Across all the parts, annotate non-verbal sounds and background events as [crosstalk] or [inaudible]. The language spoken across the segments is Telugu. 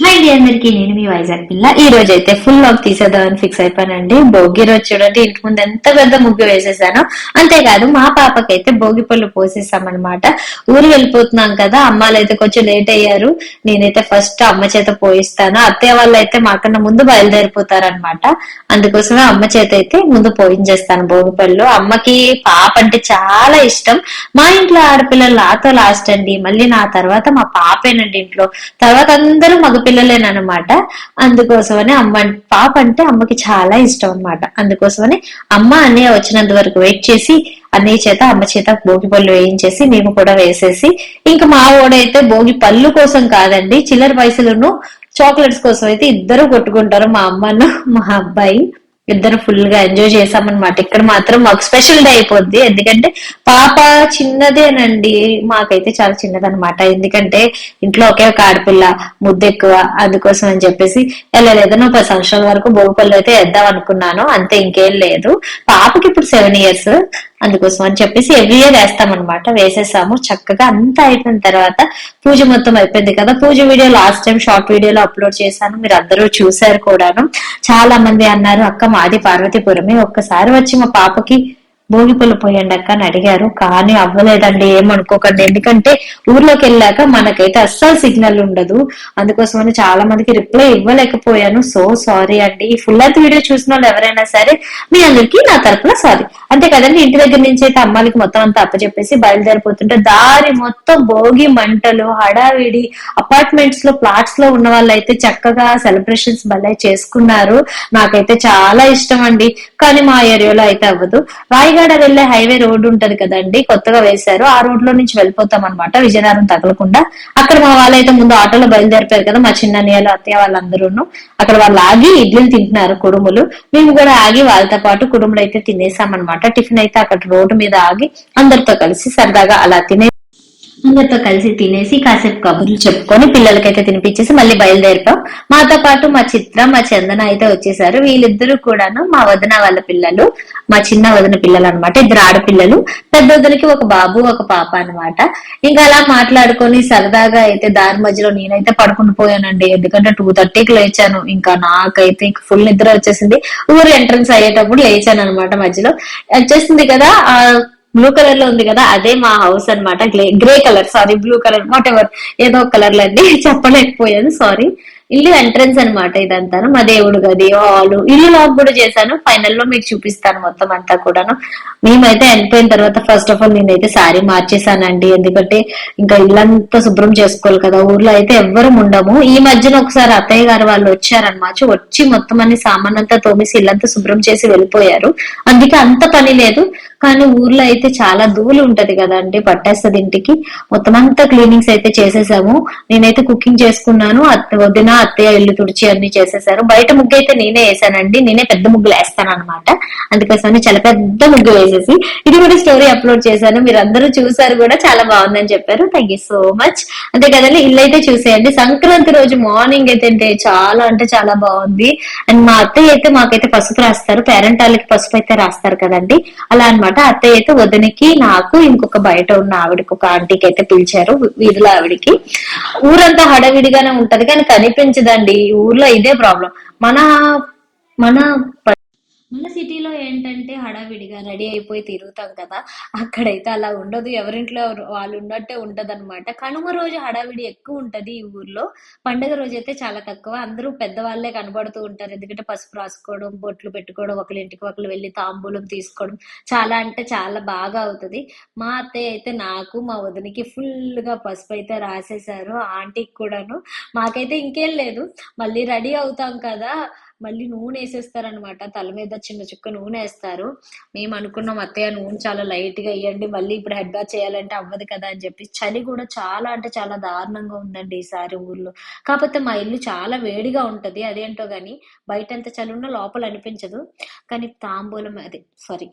హాయ్ అండి అందరికి. నేను మీ వైజాగ్ పిల్ల. ఈ రోజు అయితే ఫుల్ లాక్ తీసేద్దామని ఫిక్స్ అయిపోయానండి. భోగి రోజు చూడండి ఇంటి ముందు ఎంత పెద్ద ముగ్గు వేసేసాను. అంతేకాదు మా పాపకి అయితే భోగి పళ్ళు పోసేసామన్నమాట. ఊరు వెళ్ళిపోతున్నాం కదా అమ్మాలు అయితే కొంచెం లేట్ అయ్యారు. నేనైతే ఫస్ట్ అమ్మ చేత పోయిస్తాను. అత్తయ్య వాళ్ళు అయితే మాకన్నా ముందు బయలుదేరిపోతారనమాట అందుకోసమే అమ్మ చేత అయితే ముందు పోయించేస్తాను భోగి పళ్ళు. అమ్మకి పాప అంటే చాలా ఇష్టం. మా ఇంట్లో ఆడపిల్లలు నాతో లాస్ట్ అండి. మళ్ళీ నా తర్వాత మా పాపేనండి ఇంట్లో. తర్వాత అందరూ పిల్లలేనమాట అందుకోసమని అమ్మ పాప అంటే అమ్మకి చాలా ఇష్టం అన్నమాట. అందుకోసమని అమ్మ అన్నయ్య వచ్చినంత వరకు వెయిట్ చేసి అన్నయ్య చేత అమ్మ చేత భోగి పళ్ళు వేయించేసి మేము కూడా వేసేసి ఇంకా మా ఓడైతే భోగి పళ్ళు కోసం కాదండి చిల్లర పైసలను చాక్లెట్స్ కోసం అయితే ఇద్దరు కొట్టుకుంటారు మా అమ్మను మా అబ్బాయి. ఇద్దరు ఫుల్గా ఎంజాయ్ చేసామన్నమాట ఇక్కడ మాత్రం మాకు స్పెషల్ డే అయిపోద్ది. ఎందుకంటే పాప చిన్నదేనండి. మాకైతే చాలా చిన్నదనమాట ఎందుకంటే ఇంట్లో ఒకే ఒక ఆడపిల్ల ముద్దు ఎక్కువ. అందుకోసం అని చెప్పేసి వెళ్ళలేదనో పది సంవత్సరాల వరకు భోగిపల్లి అయితే వేద్దాం అనుకున్నాను. అంతే ఇంకేం లేదు. పాపకి ఇప్పుడు సెవెన్ ఇయర్స్ అందుకోసం అని చెప్పేసి ఎవ్రీ ఇయర్ వేస్తామన్నమాట. వేసేసాము. చక్కగా అంతా అయిపోయిన తర్వాత పూజ మొత్తం అయిపోయింది కదా. పూజ వీడియో లాస్ట్ టైం షార్ట్ వీడియోలో అప్లోడ్ చేశాను. మీరు అందరూ చూశారు కూడాను. చాలా మంది అన్నారు అక్క మాది పార్వతీపురమే. ఒక్కసారి వచ్చి మా పాపకి భోగి పోయండి అక్క అని అడిగారు. కానీ అవ్వలేదండి ఏమనుకోకండి. ఎందుకంటే ఊర్లోకి వెళ్ళాక మనకైతే అస్సలు సిగ్నల్ ఉండదు. అందుకోసమని చాలా మందికి రిప్లై ఇవ్వలేకపోయాను. సో సారీ అండి. ఈ ఫుల్ లెంత్ వీడియో చూసిన వాళ్ళు ఎవరైనా సరే మీ అందరికి నా తరపున సారీ. అంతే కదండి ఇంటి దగ్గర నుంచి అయితే అమ్మాయికి మొత్తం అంతా అప్పచెప్పేసి బయలుదేరిపోతుంటే దారి మొత్తం భోగి మంటలు హడావిడి అపార్ట్మెంట్స్లో ఫ్లాట్స్లో ఉన్న వాళ్ళైతే చక్కగా సెలబ్రేషన్స్ భలే చేసుకున్నారు. నాకైతే చాలా ఇష్టం అండి. కానీ మా ఏరియాలో అయితే అవ్వదు. రాయగడ వెళ్ళే హైవే రోడ్డు ఉంటది కదండి కొత్తగా వేశారు. ఆ రోడ్లో నుంచి వెళ్ళిపోతాం అనమాట విజయనగరం తగలకుండా. అక్కడ మా వాళ్ళైతే ముందు ఆటోలో బయలుదేరిపోయారు కదా మా చిన్నన్నయ్యలు అత్తయ్య వాళ్ళందరూ అక్కడ వాళ్ళు ఆగి ఇడ్లీలు తింటున్నారు కుడుములు. మేము కూడా ఆగి వాళ్ళతో పాటు కుడుములు అయితే తినేసామన్నమాట. టిఫిన్ అయితే అక్కడ రోడ్డు మీద ఆగి అందరితో కలిసి సరదాగా అలా తినే అందరితో కలిసి తినేసి కాసేపు కబుర్లు చెప్పుకొని పిల్లలకైతే తినిపించేసి మళ్ళీ బయలుదేరిపాం మాతో పాటు మా చిత్ర మా చందన అయితే వచ్చేసారు. వీళ్ళిద్దరూ కూడాను మా వదిన వాళ్ళ పిల్లలు మా చిన్న వదిన పిల్లలు అనమాట ఇద్దరు ఆడపిల్లలు. పెద్ద వదినకి ఒక బాబు ఒక పాప అన్నమాట ఇంకా అలా మాట్లాడుకొని సరదాగా అయితే దారి మధ్యలో నేనైతే పడుకుని పోయానండి. ఎందుకంటే టూ థర్టీకి లేచాను. ఇంకా నాకైతే ఇంకా ఫుల్ నిద్ర వచ్చేసింది. ఊరు ఎంట్రన్స్ అయ్యేటప్పుడు లేచాను అనమాట మధ్యలో. వచ్చేసింది కదా ఆ బ్లూ కలర్లో ఉంది కదా అదే మా హౌస్ అన్నమాట. Grey colour sorry blue colour whatever ఏదో కలర్ అండి. [laughs] చెప్పలేకపోయాను సారీ ఇల్లు ఎంట్రన్స్ అనమాట ఇదంతా మా దేవుడు గది హాల్. ఇల్లు లాక్ కూడా చేశాను. ఫైనల్లో మీకు చూపిస్తాను మొత్తం అంతా కూడాను. మేమైతే వెళ్ళిపోయిన తర్వాత ఫస్ట్ ఆఫ్ ఆల్ నేనైతే శారీ మార్చేసానండి ఎందుకంటే ఇంకా ఇల్లంతా శుభ్రం చేసుకోవాలి కదా. ఊర్లో అయితే ఎవ్వరం ఉండము. ఈ మధ్యన ఒకసారి అత్తయ్య గారు వాళ్ళు వచ్చారనమాట వచ్చి మొత్తం అన్ని సామాన్ అంతా తోమేసి ఇల్లంతా శుభ్రం చేసి వెళ్ళిపోయారు. అందుకే అంత పని లేదు. కానీ ఊర్లో అయితే చాలా ధూళి ఉంటది కదా అండి పట్టేస్తుంది ఇంటికి. మొత్తం అంతా క్లీనింగ్స్ అయితే చేసేసాము. నేనైతే కుకింగ్ చేసుకున్నాను. వదిన అత్తయ్య ఇల్లు తుడిచి అన్ని చేసేసారు. బయట ముగ్గు అయితే నేనే వేసానండి. నేనే పెద్ద ముగ్గులు వేస్తాను అనమాట అందుకోసమని చాలా పెద్ద ముగ్గు వేసేసి ఇది కూడా స్టోరీ అప్లోడ్ చేశాను. మీరు అందరూ చూసారు కూడా చాలా బాగుందని చెప్పారు. థ్యాంక్ యూ సో మచ్ అంతే కదండి ఇల్లు అయితే చూసేయండి. సంక్రాంతి రోజు మార్నింగ్ అయితే అంటే చాలా అంటే చాలా బాగుంది. అండ్ మా అత్తయ్య అయితే మాకైతే పసుపు రాస్తారు. పేరెంట్ వాళ్ళకి పసుపు అయితే రాస్తారు కదండి. అలా అన్నమాట. అత్తయ్య అయితే వదినికి నాకు ఇంకొక బయట ఉన్న ఆవిడకి ఒక ఆంటీకి అయితే పిలిచారు. వీధుల ఆవిడకి. ఊరంతా హడవిడిగానే ఉంటది. కానీ కనిపించ ఈ ఊర్లో ఇదే ప్రాబ్లం. మన మన మన సిటీలో ఏంటంటే హడావిడిగా రెడీ అయిపోయి తిరుగుతాం కదా అక్కడైతే అలా ఉండదు. ఎవరింట్లో వాళ్ళు ఉన్నట్టే ఉంటది అనమాట కనుమ రోజు హడావిడి ఎక్కువ ఉంటది ఈ ఊర్లో. పండుగ రోజు అయితే చాలా తక్కువ. అందరూ పెద్దవాళ్ళే కనబడుతూ ఉంటారు. ఎందుకంటే పసుపు రాసుకోవడం బొట్లు పెట్టుకోవడం ఒకరి ఇంటికి ఒకరు వెళ్ళి తాంబూలం తీసుకోవడం చాలా అంటే చాలా బాగా అవుతుంది. మా అత్తయ్య అయితే నాకు మా వదినికి ఫుల్గా పసుపు అయితే రాసేసారు ఆంటీకి కూడాను. మాకైతే ఇంకేం లేదు. మళ్ళీ రెడీ అవుతాం కదా మళ్ళీ నూనె వేసేస్తారనమాట తల మీద చిన్న చుక్క నూనె వేస్తారు. మేము అనుకున్నాం అత్తయ్య నూనె చాలా లైట్గా వేయండి మళ్ళీ ఇప్పుడు హెడ్ బాత్ చేయాలంటే అవ్వదు కదా అని చెప్పి. చలి కూడా చాలా అంటే చాలా దారుణంగా ఉందండి ఈసారి ఊర్లో. కాకపోతే మా ఇల్లు చాలా వేడిగా ఉంటది అదేంటో కానీ బయట ఎంత చలి ఉన్నా లోపల అనిపించదు. కానీ తాంబూలం అదే సారీ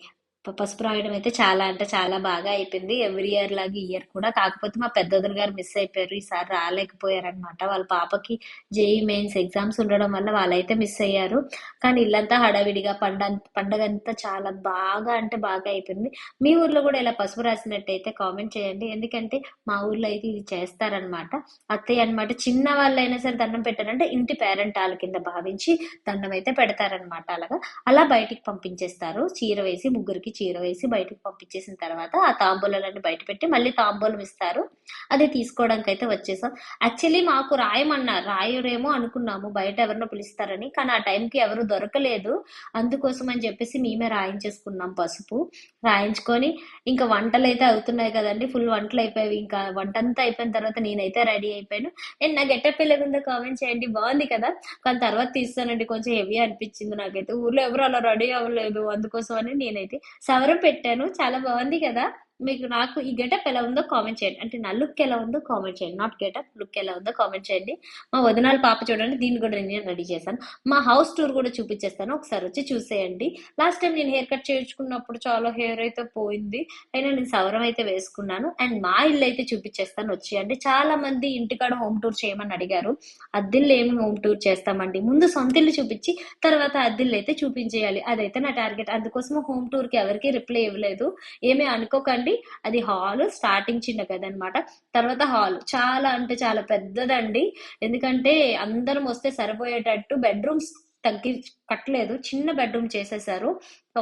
పసుపు రాయడం అయితే చాలా అంటే చాలా బాగా అయిపోయింది. ఎవ్రీ ఇయర్ లాగా ఇయర్ కూడా. కాకపోతే మా పెద్దోదులు గారు మిస్ అయిపోయారు. ఈసారి రాలేకపోయారు అనమాట వాళ్ళ పాపకి జేఈ మెయిన్స్ ఎగ్జామ్స్ ఉండడం వల్ల వాళ్ళైతే మిస్ అయ్యారు. కానీ ఇల్లంతా హడావిడిగా పండ పండగ అంతా చాలా బాగా అంటే బాగా అయిపోయింది. మీ ఊర్లో కూడా ఇలా పసుపు రాసినట్టయితే కామెంట్ చేయండి. ఎందుకంటే మా ఊర్లో అయితే ఇది చేస్తారనమాట అత్తయ్య అనమాట చిన్న వాళ్ళైనా సరే దండం పెట్టారంటే ఇంటి పేరెంట్ వాళ్ళ కింద భావించి దండం అయితే పెడతారనమాట అలాగా. అలా బయటికి పంపించేస్తారు. చీర వేసి ముగ్గురికి చీర వేసి బయటకు పంపించేసిన తర్వాత ఆ తాంబూలాలన్నీ బయట పెట్టి మళ్ళీ తాంబూలం ఇస్తారు. అది తీసుకోవడానికి అయితే వచ్చేసాం. యాక్చువల్లీ మాకు రాయమన్నారు రాయురేమో అనుకున్నాము బయట ఎవరినో పిలుస్తారని కానీ ఆ టైంకి ఎవరు దొరకలేదు. అందుకోసం అని చెప్పేసి మేమే రాయించేసుకున్నాం పసుపు. రాయించుకొని ఇంకా వంటలు అయితే అవుతున్నాయి కదండి ఫుల్ వంటలు అయిపోయాయి. ఇంకా వంట అంతా అయిపోయిన తర్వాత నేనైతే రెడీ అయిపోయాను. నేను నా గెటప్ ఎలాగుందో కామెంట్ చేయండి బాగుంది కదా? కానీ తర్వాత తీస్తానండి కొంచెం హెవీ అనిపించింది నాకైతే. ఊర్లో ఎవరు అలా రెడీ అవ్వలేదు అందుకోసం అని నేనైతే సవరం పెట్టాను. చాలా బాగుంది కదా? మీకు నాకు ఈ గెటప్ ఎలా ఉందో కామెంట్ చేయండి. అంటే నా లుక్ ఎలా ఉందో కామెంట్ చేయండి. నాట్ గెటప్ లుక్ ఎలా ఉందో కామెంట్ చేయండి. మా వదనాల పాప చూడండి దీన్ని కూడా నేను రెడీ చేశాను. మా హౌస్ టూర్ కూడా చూపించేస్తాను. ఒకసారి వచ్చి చూసేయండి. లాస్ట్ టైం నేను హెయిర్ కట్ చేయించుకున్నప్పుడు చాలా హెయిర్ అయితే పోయింది. అయినా నేను సవరం అయితే వేసుకున్నాను. అండ్ మా ఇల్లు అయితే చూపించేస్తాను. వచ్చేయండి. చాలా మంది ఇంటికాడ హోమ్ టూర్ చేయమని అడిగారు. అద్దిల్లు ఏమి హోమ్ టూర్ చేస్తామండి. ముందు సొంత ఇల్లు చూపించి తర్వాత అద్దిల్లు అయితే చూపించేయాలి. అదైతే నా టార్గెట్ అందుకోసం హోమ్ టూర్కి ఎవరికి రిప్లై ఇవ్వలేదు. ఏమీ అనుకోకండి. అది హాల్ స్టార్టింగ్ చిన్న గది అనమాట తర్వాత హాల్ చాలా అంటే చాలా పెద్దదండి. ఎందుకంటే అందరం వస్తే సరిపోయేటట్టు బెడ్రూమ్స్ తగ్గి కట్టలేదు. చిన్న బెడ్రూమ్ చేసేసారు.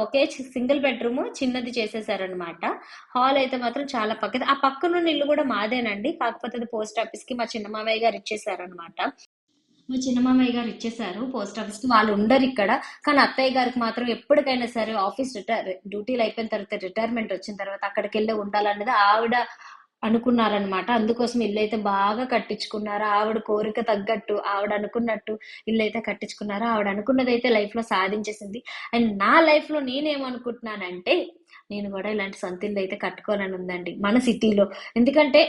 ఒకే సింగిల్ బెడ్రూమ్ చిన్నది చేసేసారనమాట హాల్ అయితే మాత్రం చాలా పక్కది. ఆ పక్కనున్న ఇల్లు కూడా మాదేనండి. కాకపోతే అది పోస్ట్ ఆఫీస్కి మా చిన్న మామయ్య గారు ఇచ్చేసారనమాట మా చిన్న మామయ్య గారు ఇచ్చేసారు పోస్ట్ ఆఫీస్కి వాళ్ళు ఉండరు ఇక్కడ. కానీ అత్తయ్య గారికి మాత్రం ఎప్పటికైనా సరే ఆఫీస్ రిటైర్ డ్యూటీలు అయిపోయిన తర్వాత రిటైర్మెంట్ వచ్చిన తర్వాత అక్కడికి వెళ్ళి ఉండాలన్నది ఆవిడ అనుకున్నారనమాట అందుకోసం ఇల్లు అయితే బాగా కట్టించుకున్నారు. ఆవిడ కోరిక తగ్గట్టు ఆవిడ అనుకున్నట్టు ఇల్లు అయితే కట్టించుకున్నారు. ఆవిడ అనుకున్నది అయితే లైఫ్లో సాధించేసింది. అండ్ నా లైఫ్లో నేనేమనుకుంటున్నానంటే నేను కూడా ఇలాంటి సొంత ఇల్లు అయితే కట్టుకోనని ఉందండి మన సిటీలో. ఎందుకంటే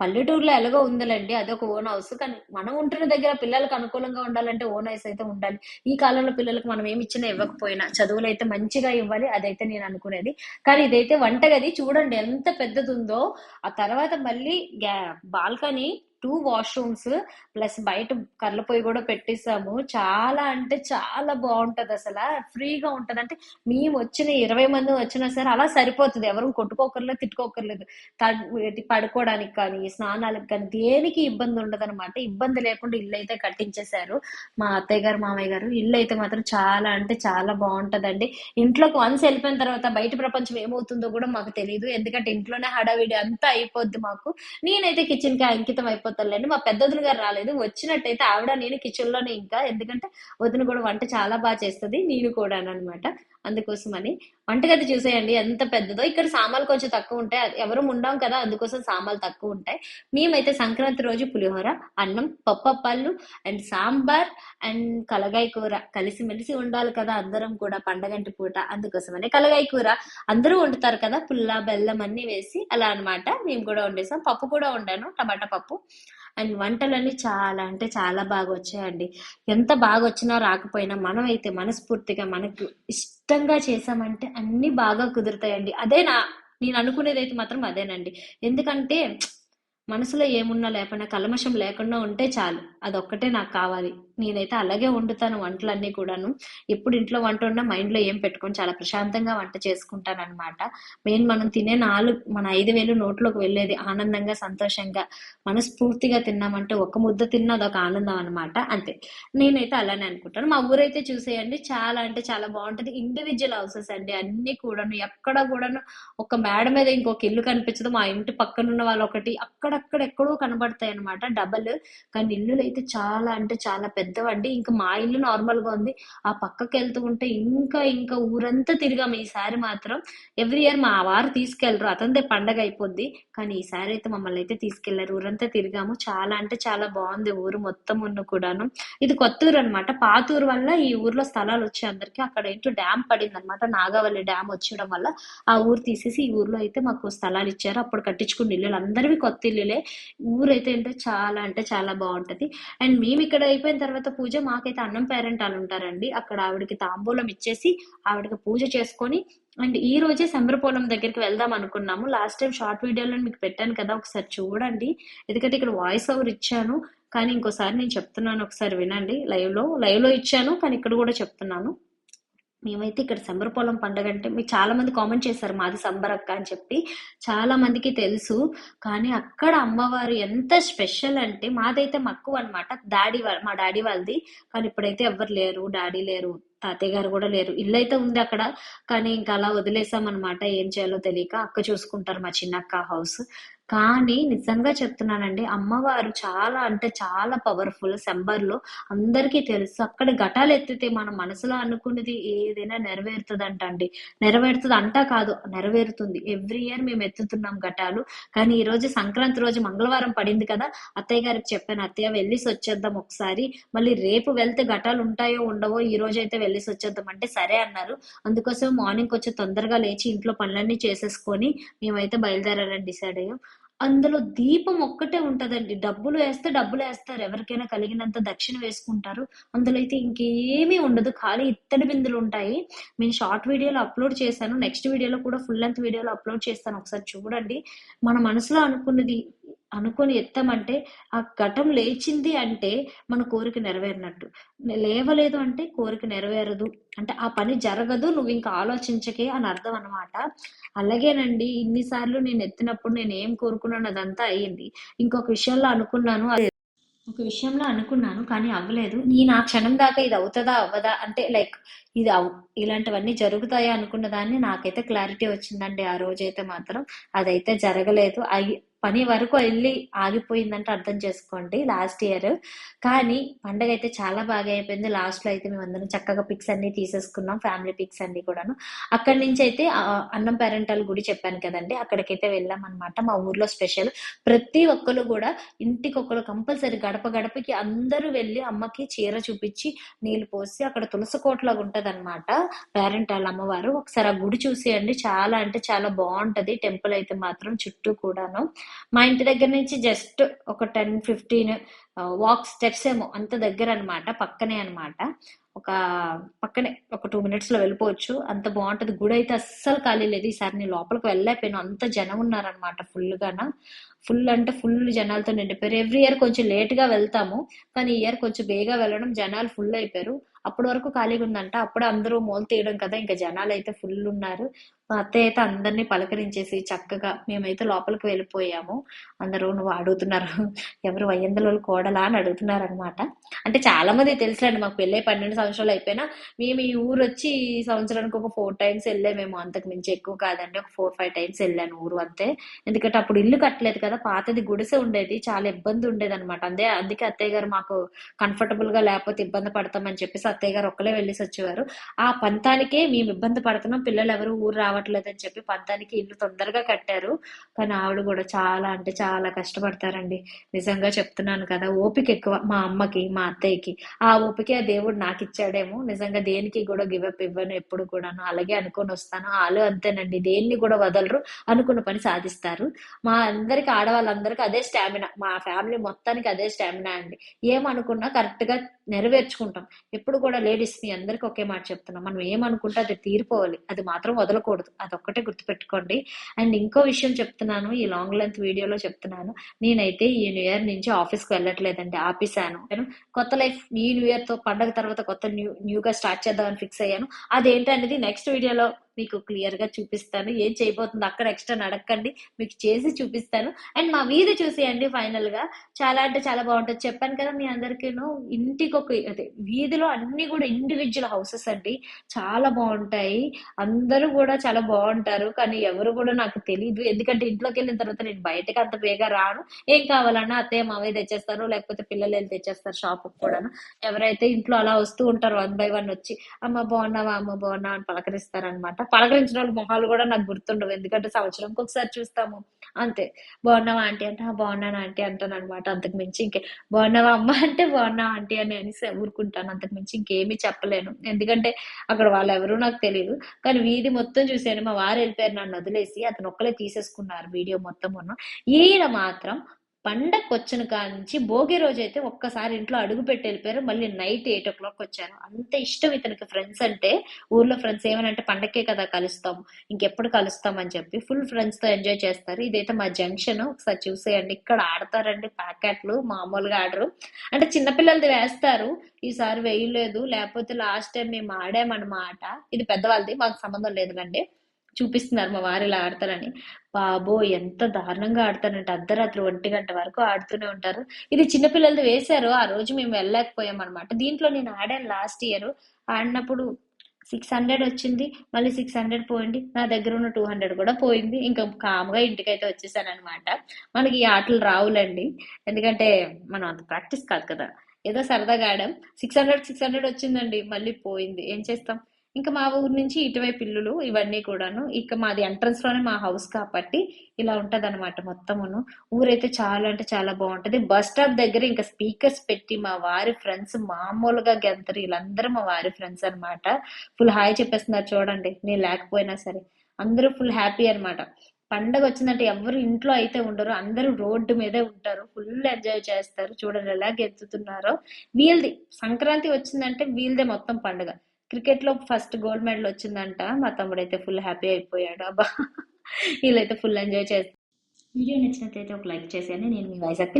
పల్లెటూరులో ఎలాగో ఉందలండి అదొక ఓన్ హౌస్. కానీ మనం ఉంటున్న దగ్గర పిల్లలకు అనుకూలంగా ఉండాలంటే ఓన్ హౌస్ అయితే ఉండాలి. ఈ కాలంలో పిల్లలకు మనం ఏమి ఇచ్చినా ఇవ్వకపోయినా చదువులు అయితే మంచిగా ఇవ్వాలి అదైతే నేను అనుకునేది. కానీ ఇదైతే వంటగది చూడండి ఎంత పెద్దది ఉందో ఆ తర్వాత మళ్ళీ బాల్కనీ టూ వాష్రూమ్స్ ప్లస్ బయట కర్ల పొయ్యి కూడా పెట్టేసాము చాలా అంటే చాలా బాగుంటది అసలు. ఫ్రీగా ఉంటది. అంటే మేము వచ్చిన ఇరవై మంది వచ్చినా సరే అలా సరిపోతుంది. ఎవరు కొట్టుకోకర్లేదు తిట్టుకోకర్లేదు పడుకోవడానికి కానీ స్నానాలకు కానీ దేనికి ఇబ్బంది ఉండదు అనమాట ఇబ్బంది లేకుండా ఇల్లు అయితే కట్టించేశారు. మా అత్తయ్య గారు మామయ్య గారు ఇల్లు అయితే మాత్రం చాలా అంటే చాలా బాగుంటదండి. ఇంట్లోకి వన్స్ వెళ్ళిపోయిన తర్వాత బయట ప్రపంచం ఏమవుతుందో కూడా మాకు తెలియదు ఎందుకంటే ఇంట్లోనే హడావిడి అంతా అయిపోద్ది మాకు. నేనైతే కిచెన్కి అంకితం అయిపోతానులేండి మా పెద్దదులు గారు రాలేదు. వచ్చినట్టయితే ఆవిడ నేను కిచెన్లోనే ఇంకా. ఎందుకంటే వదిన కూడా వంట చాలా బాగా చేస్తుంది. నేను కూడా అనమాట అందుకోసమని. వంటగది చూసేయండి ఎంత పెద్దదో. ఇక్కడ సామాన్లు కొంచెం తక్కువ ఉంటాయి. అది ఎవరు ఉండం కదా అందుకోసం సామాన్లు తక్కువ ఉంటాయి. మేమైతే సంక్రాంతి రోజు పులిహోర అన్నం పళ్ళు అండ్ సాంబార్ అండ్ కలగాయ కూర. కలిసిమెలిసి ఉండాలి కదా అందరం కూడా పండగంటి పూట. అందుకోసమని కలగాయ కూర. అందరూ వండుతారు కదా పుల్ల బెల్లం అన్ని వేసి అలా అన్నమాట. మేము కూడా వండేసాం. పప్పు కూడా వండాను టమాటా పప్పు. అండ్ వంటలన్నీ చాలా అంటే చాలా బాగా వచ్చాయండి ఎంత బాగా వచ్చినా రాకపోయినా మనం అయితే మనస్ఫూర్తిగా మనకు ఇష్టంగా చేసామంటే అన్ని బాగా కుదురుతాయండి. అదే నా నేను అనుకునేది అయితే మాత్రం అదేనండి. ఎందుకంటే మనసులో ఏమున్నా లేకుండా కల్మషం లేకుండా ఉంటే చాలు. అదొక్కటే నాకు కావాలి. నేనైతే అలాగే వండుతాను వంటలన్నీ కూడాను. ఎప్పుడు ఇంట్లో వంట ఉన్నా మైండ్లో ఏం పెట్టుకొని చాలా ప్రశాంతంగా వంట చేసుకుంటాను అనమాట మెయిన్ మనం తినే నాలుగు మన ఐదు వేలు నోట్లోకి వెళ్ళేది ఆనందంగా సంతోషంగా మనస్ఫూర్తిగా తిన్నామంటే ఒక ముద్ద తిన్నా అదొక ఆనందం అనమాట అంతే. నేనైతే అలానే అనుకుంటాను. మా ఊరైతే చూసేయండి చాలా అంటే చాలా బాగుంటది. ఇండివిజువల్ హౌసెస్ అండి అన్ని కూడాను. ఎక్కడ కూడాను ఒక మేడ మీద ఇంకొక ఇల్లు కనిపించదు మా ఇంటి పక్కన ఉన్న వాళ్ళు ఒకటి అక్కడక్కడ ఎక్కడో కనబడతాయి అనమాట డబల్. కానీ ఇల్లులు అయితే చాలా అంటే చాలా పెద్ద పెద్ద వడ్డీ ఇంకా మా ఇల్లు నార్మల్గా ఉంది. ఆ పక్కకి వెళ్తూ ఉంటే ఇంకా ఇంకా ఊరంతా తిరిగాము ఈసారి మాత్రం ఎవ్రీ ఇయర్ మా వారు తీసుకెళ్ళరు అతనిదే పండగ అయిపోద్ది. కానీ ఈసారి అయితే మమ్మల్ని అయితే తీసుకెళ్ళారు ఊరంతా తిరిగాము. చాలా అంటే చాలా బాగుంది ఊరు మొత్తం ఉన్న కూడాను. ఇది కొత్త ఊరు అనమాట పాతూరు వల్ల ఈ ఊర్లో స్థలాలు వచ్చాయి అందరికి అక్కడ ఏంటో డ్యామ్ పడింది అనమాట నాగావల్లి డ్యామ్ వచ్చడం వల్ల ఆ ఊరు తీసేసి ఈ ఊర్లో అయితే మాకు స్థలాలు ఇచ్చారు. అప్పుడు కట్టించుకున్న ఇల్లులు. అందరివి కొత్త ఇల్లులే. ఊరైతే ఏంటో చాలా అంటే చాలా బాగుంటది. అండ్ మేము ఇక్కడ అయిపోయిన తర్వాత తర్వాత పూజ మాకైతే అన్నం పేరెంట్ వాళ్ళు ఉంటారండి అక్కడ ఆవిడకి తాంబూలం ఇచ్చేసి ఆవిడకి పూజ చేసుకొని అండ్ ఈ రోజే శంబరపోలం దగ్గరికి వెళ్దాం అనుకున్నాము. లాస్ట్ టైం షార్ట్ వీడియోలో మీకు పెట్టాను కదా ఒకసారి చూడండి. ఎందుకంటే ఇక్కడ వాయిస్ ఓవర్ ఇచ్చాను కానీ ఇంకోసారి నేను చెప్తున్నాను ఒకసారి వినండి. లైవ్లో లైవ్లో ఇచ్చాను కానీ ఇక్కడ కూడా చెప్తున్నాను. మేమైతే ఇక్కడ సంబరపొలం పండుగ అంటే మీరు చాలా మంది కామెంట్ చేశారు మాది సంబరక్క అని చెప్పి. చాలా మందికి తెలుసు. కానీ అక్కడ అమ్మవారు ఎంత స్పెషల్ అంటే మాదైతే మక్కువ అనమాట డాడీ వాళ్ళ మా డాడీ వాళ్ళది. కానీ ఇప్పుడైతే ఎవ్వరు లేరు. డాడీ లేరు. తాతయ్య గారు కూడా లేరు. ఇల్లు అయితే ఉంది అక్కడ. కానీ ఇంకా అలా వదిలేసాం అనమాట ఏం చేయాలో తెలియక అక్క చూసుకుంటారు మా చిన్నక్క హౌస్. కానీ నిజంగా చెప్తున్నానండి అమ్మవారు చాలా అంటే చాలా పవర్ఫుల్ సెంబర్లో అందరికీ తెలుసు. అక్కడ ఘటాలు ఎత్తితే మన మనసులో అనుకున్నది ఏదైనా నెరవేరుతుంది అండి నెరవేరుతుంది అంటా కాదు నెరవేరుతుంది. ఎవ్రీ ఇయర్ మేము ఎత్తుతున్నాం ఘటాలు. కానీ ఈ రోజు సంక్రాంతి రోజు మంగళవారం పడింది కదా అత్తయ్య గారికి చెప్పాను అత్తయ్య వెళ్ళేసి వచ్చేద్దాం ఒకసారి. మళ్ళీ రేపు వెళ్తే ఘటాలు ఉంటాయో ఉండవో ఈ రోజు అయితే వెళ్ళేసి వచ్చేద్దాం. అంటే సరే అన్నారు. అందుకోసం మార్నింగ్ కొంచెం తొందరగా లేచి ఇంట్లో పనులన్నీ చేసేసుకొని మేమైతే బయలుదేరాలని డిసైడ్ అయ్యాం. అందులో దీపం ఒక్కటే ఉంటదండి. డబ్బులు వేస్తే డబ్బులు వేస్తారు. ఎవరికైనా కలిగినంత దక్షిణ వేసుకుంటారు. అందులో అయితే ఇంకేమీ ఉండదు. ఖాళీ ఇత్తడి బిందులు ఉంటాయి. నేను షార్ట్ వీడియోలో అప్లోడ్ చేశాను. నెక్స్ట్ వీడియోలో కూడా ఫుల్ లెంత్ వీడియోలో అప్లోడ్ చేస్తాను. ఒకసారి చూడండి. మన మనసులో అనుకున్నది అనుకొని ఎత్తామంటే ఆ ఘటం లేచింది అంటే మన కోరిక నెరవేరినట్టు. లేవలేదు అంటే కోరిక నెరవేరదు. అంటే ఆ పని జరగదు నువ్వు ఇంకా ఆలోచించకే అని అర్థం అనమాట అలాగేనండి ఇన్నిసార్లు నేను ఎత్తినప్పుడు నేను ఏం కోరుకున్నాను అదంతా అయ్యింది. ఇంకొక విషయంలో అనుకున్నాను అది. ఒక విషయంలో అనుకున్నాను కానీ అవ్వలేదు. నేను ఆ క్షణం దాకా ఇది అవుతుందా అవ్వదా? అంటే లైక్ ఇది అవ్ ఇలాంటివన్నీ జరుగుతాయా అనుకున్న దాన్ని నాకైతే క్లారిటీ వచ్చిందండి ఆ రోజైతే మాత్రం. అదైతే జరగలేదు. అయి పని వరకు వెళ్ళి ఆగిపోయిందంటే అర్థం చేసుకోండి లాస్ట్ ఇయర్ కానీ పండగ అయితే చాలా బాగా అయిపోయింది. లాస్ట్లో అయితే మేము అందరం చక్కగా పిక్స్ అన్ని తీసేసుకున్నాం ఫ్యామిలీ పిక్స్ అన్ని కూడాను. అక్కడి నుంచి అయితే అన్నం పేరెంటల్ గుడి చెప్పాను కదండి అక్కడికైతే వెళ్ళాం అనమాట మా ఊర్లో స్పెషల్ ప్రతి ఒక్కరు కూడా ఇంటికి ఒకరు కంపల్సరీ గడప గడపకి అందరూ వెళ్ళి అమ్మకి చీర చూపించి నీళ్ళు పోసి అక్కడ తులసి కోటలాగా అనమాట పేరెంటాల్ అమ్మవారు. ఒకసారి ఆ గుడి చూసేయండి. చాలా అంటే చాలా బాగుంటది. టెంపుల్ అయితే మాత్రం చుట్టూ కూడాను. మా ఇంటి దగ్గర నుంచి జస్ట్ ఒక టెన్ ఫిఫ్టీన్ వాక్ స్టెప్స్ ఏమో అంత దగ్గర అన్నమాట పక్కనే అన్నమాట. ఒక పక్కనే ఒక టూ మినిట్స్లో వెళ్ళిపోవచ్చు. అంత బాగుంటది. గుడి అయితే అస్సలు ఖాళీ లేదు. ఈసారి నేను లోపలికి వెళ్ళలేకపోయాను. అంత జనం ఉన్నారనమాట ఫుల్ గాన. ఫుల్ అంటే ఫుల్ జనాలతో నిండిపోయారు. ఎవ్రీ ఇయర్ కొంచెం లేట్గా వెళ్తాము కానీ ఈ ఇయర్ కొంచెం బేగా వెళ్ళడం జనాలు ఫుల్ అయిపోయారు. అప్పటి వరకు ఖాళీగా ఉందంట. అప్పుడు అందరూ మోలు తీయడం కదా ఇంకా జనాలు అయితే ఫుల్ ఉన్నారు. మా అత్తయ్య అయితే అందరినీ పలకరించేసి చక్కగా మేమైతే లోపలికి వెళ్ళిపోయాము. అందరూ నువ్వు అడుగుతున్నారు ఎవరు వయ్యందల కోడలా? అని అడుగుతున్నారు అనమాట అంటే చాలా మంది తెలుసులేండి మాకు పెళ్ళై పన్నెండు సంవత్సరాలు అయిపోయినా మేము ఈ ఊరు వచ్చి ఈ సంవత్సరానికి ఒక ఫోర్ టైమ్స్ వెళ్ళామేమో. అంతకు మించి ఎక్కువ కాదండి ఒక ఫోర్ ఫైవ్ టైమ్స్ వెళ్ళాను ఊరు అంతే. ఎందుకంటే అప్పుడు ఇల్లు కట్టలేదు కదా పాతది గుడిసె ఉండేది చాలా ఇబ్బంది ఉండేది అనమాట అందే అందుకే అత్తయ్య గారు మాకు కంఫర్టబుల్గా లేకపోతే ఇబ్బంది పడతామని చెప్పేసి అత్తయ్య గారు ఒక్కలే వెళ్ళేసి వచ్చేవారు. ఆ పంతానికే మేము ఇబ్బంది పడుతున్నాం పిల్లలు ఎవరు ఊరు రావట్లేదు అని చెప్పి పంతానికి ఇల్లు తొందరగా కట్టారు. కానీ ఆవిడ కూడా చాలా అంటే చాలా కష్టపడతారండి. నిజంగా చెప్తున్నాను కదా ఓపిక ఎక్కువ మా అమ్మకి మా అత్తయ్యకి. ఆ ఓపిక ఆ దేవుడు నాకు ఇచ్చాడేమో. నిజంగా దేనికి కూడా గివప్ ఇవ్వను ఎప్పుడు కూడాను. అలాగే అనుకొని వస్తాను. వాళ్ళు అంతేనండి దేన్ని కూడా వదలరు అనుకున్న పని సాధిస్తారు. మా అందరికి ఆడవాళ్ళందరికీ అదే స్టామినా. మా ఫ్యామిలీ మొత్తానికి అదే స్టామినా అండి. ఏమనుకున్నా కరెక్ట్గా నెరవేర్చుకుంటాం. ఎప్పుడు కూడా లేడీస్ మీ అందరికీ ఒకే మాట చెప్తున్నాం. మనం ఏమనుకుంటే అది తీరిపోవాలి. అది మాత్రం వదలకూడదు. అదొక్కటే గుర్తుపెట్టుకోండి. అండ్ ఇంకో విషయం చెప్తున్నాను. ఈ లాంగ్ లెంత్ వీడియోలో చెప్తున్నాను. నేనైతే ఈ న్యూ ఇయర్ నుంచి ఆఫీస్కి వెళ్ళట్లేదండి. ఆపేసాను కొత్త లైఫ్ ఈ న్యూ ఇయర్తో పండగ తర్వాత కొత్త న్యూ న్యూగా స్టార్ట్ చేద్దామని ఫిక్స్ అయ్యాను. అదేంటనేది నెక్స్ట్ వీడియోలో మీకు క్లియర్గా చూపిస్తాను. ఏం చేయబోతుంది అక్కడ ఎక్స్ట్రా అడగండి మీకు చేసి చూపిస్తాను. అండ్ మా వీధి చూసేయండి ఫైనల్గా. చాలా అంటే చాలా బాగుంటుంది. చెప్పాను కదా మీ అందరికీను ఇంటికి ఒక అదే వీధిలో అన్ని కూడా ఇండివిజువల్ హౌసెస్ అండి. చాలా బాగుంటాయి. అందరూ కూడా చాలా బాగుంటారు. కానీ ఎవరు కూడా నాకు తెలియదు ఎందుకంటే ఇంట్లోకి వెళ్ళిన తర్వాత నేను బయటకు అంత బేగా రాను. ఏం కావాలన్నా అత్తయ్య మావయ్య తెచ్చేస్తారు. లేకపోతే పిల్లలు వెళ్ళి తెచ్చేస్తారు షాప్ కూడాను. ఎవరైతే ఇంట్లో అలా వస్తూ ఉంటారు వన్ బై వన్ వచ్చి అమ్మ బాగున్నావా? అమ్మ బాగున్నావా? అని పలకరిస్తారనమాట పలకరించిన వాళ్ళ మొహాలు కూడా నాకు గుర్తుండవు. ఎందుకంటే సంవత్సరంకి ఒకసారి చూస్తాము. అంతే. బాగున్నావా ఆంటీ? అంటే బాగున్నాను ఆంటీ అంటాను అనమాట అంతకు మించి ఇంకే బాగున్నావా అమ్మ? అంటే బాగున్నావా ఆంటీ? అని అనేసి ఊరుకుంటాను. అంతకు మించి ఇంకేమీ చెప్పలేను. ఎందుకంటే అక్కడ వాళ్ళు ఎవరు నాకు తెలియదు కానీ వీధి మొత్తం చూశాను. మా వారు వెళ్ళిపోయారు నన్ను వదిలేసి. అతను ఒక్కలే తీసేసుకున్నారు వీడియో మొత్తం ఉన్న ఈయన మాత్రం పండగ వచ్చిన కాంచి భోగి రోజు అయితే ఒక్కసారి ఇంట్లో అడుగు పెట్టి వెళ్ళిపోయారు. మళ్ళీ నైట్ ఎయిట్ ఓ క్లాక్ వచ్చారు అంత ఇష్టం ఇతనికి ఫ్రెండ్స్ అంటే ఊర్లో ఫ్రెండ్స్ ఏమనంటే పండగకే కదా కలుస్తాం ఇంకెప్పుడు కలుస్తాం అని చెప్పి ఫుల్ ఫ్రెండ్స్తో ఎంజాయ్ చేస్తారు. ఇదైతే మా జంక్షన్. ఒకసారి చూసేయండి. ఇక్కడ ఆడతారండి ప్యాకెట్లు మామూలుగా ఆడరు. అంటే చిన్నపిల్లలది వేస్తారు. ఈసారి వేయలేదు. లేకపోతే లాస్ట్ టైం మేము ఆడామన్నమాట. ఇది పెద్దవాళ్ళది మాకు సంబంధం లేదులండి. చూపిస్తున్నారు మా వారు ఇలా ఆడతారని. బాబో ఎంత దారుణంగా ఆడతారంటే. అర్ధరాత్రి ఒంటి గంట వరకు ఆడుతూనే ఉంటారు. ఇది చిన్నపిల్లలది వేశారు. ఆ రోజు మేము వెళ్ళలేకపోయాం అనమాట దీంట్లో నేను ఆడాను లాస్ట్ ఇయర్. ఆడినప్పుడు సిక్స్ హండ్రెడ్ వచ్చింది. మళ్ళీ సిక్స్ హండ్రెడ్ పోయింది. నా దగ్గర ఉన్న టూ హండ్రెడ్ కూడా పోయింది. ఇంకా కామ్గా ఇంటికైతే వచ్చేసాను అనమాట మనకి ఈ ఆటలు రావులండి. ఎందుకంటే మనం అంత ప్రాక్టీస్ కాదు కదా. ఏదో సరదాగా ఆడాం. సిక్స్ హండ్రెడ్ సిక్స్ హండ్రెడ్ వచ్చిందండి. మళ్ళీ పోయింది. ఏం చేస్తాం? ఇంకా మా ఊరు నుంచి ఇటువైపు ఇల్లులు ఇవన్నీ కూడాను. ఇక మాది ఎంట్రన్స్లోనే మా హౌస్ కాబట్టి ఇలా ఉంటది అనమాట మొత్తమును. ఊరైతే చాలా అంటే చాలా బాగుంటది. బస్ స్టాప్ దగ్గర ఇంకా స్పీకర్స్ పెట్టి మా వారి ఫ్రెండ్స్ మామూలుగా గెంతరు. వీళ్ళందరూ మా వారి ఫ్రెండ్స్ అనమాట ఫుల్ హాయ్ చెప్పేస్తున్నారు చూడండి. నేను లేకపోయినా సరే. అందరూ ఫుల్ హ్యాపీ అన్నమాట. పండగ వచ్చిందంటే ఎవరు ఇంట్లో అయితే ఉండరు. అందరూ రోడ్డు మీదే ఉంటారు. ఫుల్ ఎంజాయ్ చేస్తారు. చూడండి ఎలా గెంతుతున్నారో. వీళ్ళది సంక్రాంతి వచ్చిందంటే వీళ్ళదే మొత్తం పండుగ. క్రికెట్లో ఫస్ట్ గోల్డ్ మెడల్ వచ్చిందంట. మా తమ్ముడు అయితే ఫుల్ హ్యాపీ అయిపోయాడు. అబ్బా. వీళ్ళైతే ఫుల్ ఎంజాయ్ చేస్తారు వీడియో నచ్చినట్లయితే ఒక లైక్ చేసేయండి. నేను మీ వైజాగ్